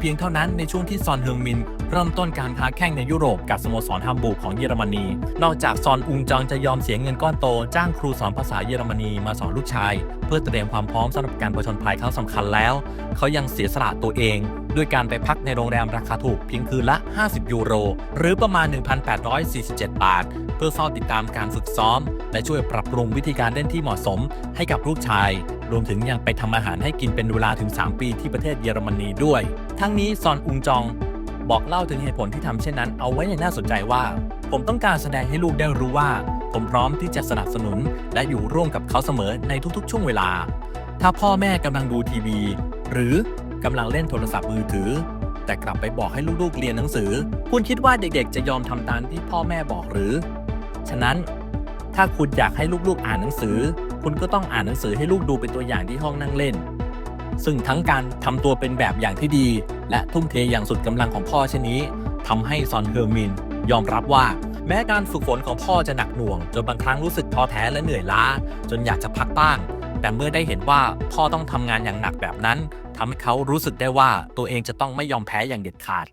เพียงเท่านั้นในช่วงที่ซอนเฮิงมิน เริ่มต้นการค้าแข่งในยุโรปกับสโมสรฮัมบูร์กของเยอรมนี นอกจากซอนอุงจังจะยอมเสียเงินก้อนโต จ้างครูสอนภาษาเยอรมนีมาสอนลูกชาย เพื่อเตรียมความพร้อมสำหรับการผจญภัยครั้งสำคัญแล้ว เขายังเสียสละตัวเอง ด้วยการไปพักในโรงแรมราคาถูกเพียงคืนละ 50 ยูโร หรือประมาณ 1,847 บาท เพื่อเฝ้าติดตามการฝึกซ้อม และช่วยปรับปรุงวิธีการเล่นที่เหมาะสมให้กับลูกชาย รวมถึงยังไปทำอาหารให้กินเป็นเวลาถึง 3 ปีที่ประเทศเยอรมนีด้วย ทั้งนี้ซอนอุงจอง บอกเล่าถึงเหตุผลที่ทำเช่นนั้น เอาไว้อย่างน่าสนใจว่า ผมต้องการแสดงให้ลูกได้รู้ว่า ผมพร้อมที่จะสนับสนุน และอยู่ร่วมกับเขาเสมอในทุกๆ ช่วงเวลา ถ้าพ่อแม่กำลังดูทีวี หรือกำลังเล่นโทรศัพท์มือถือ แต่กลับไปบอกให้ลูกๆเรียนหนังสือ คุณคิดว่าเด็กๆ จะยอมทำตามที่พ่อแม่บอกหรือ ฉะนั้น ถ้าคุณอยากให้ลูกๆอ่านหนังสือ คุณก็ต้องอ่านหนังสือให้ลูกดูเป็นตัวอย่างที่ห้องนั่งเล่น ซึ่งทั้งการทำตัวเป็นแบบอย่างที่ดี และทุ่มเทอย่างสุดกำลังของพ่อเช่นนี้ทำให้ซอนเฮอร์มิน ยอมรับว่า แม้การฝึกฝนของพ่อจะหนักหน่วง จนบางครั้งรู้สึกท้อแท้และเหนื่อยล้า จนอยากจะพักบ้าง แต่เมื่อได้เห็นว่าพ่อต้องทำงานอย่างหนักแบบนั้นทำให้เขารู้สึกได้ว่าตัวเองจะต้องไม่ยอมแพ้อย่างเด็ดขาด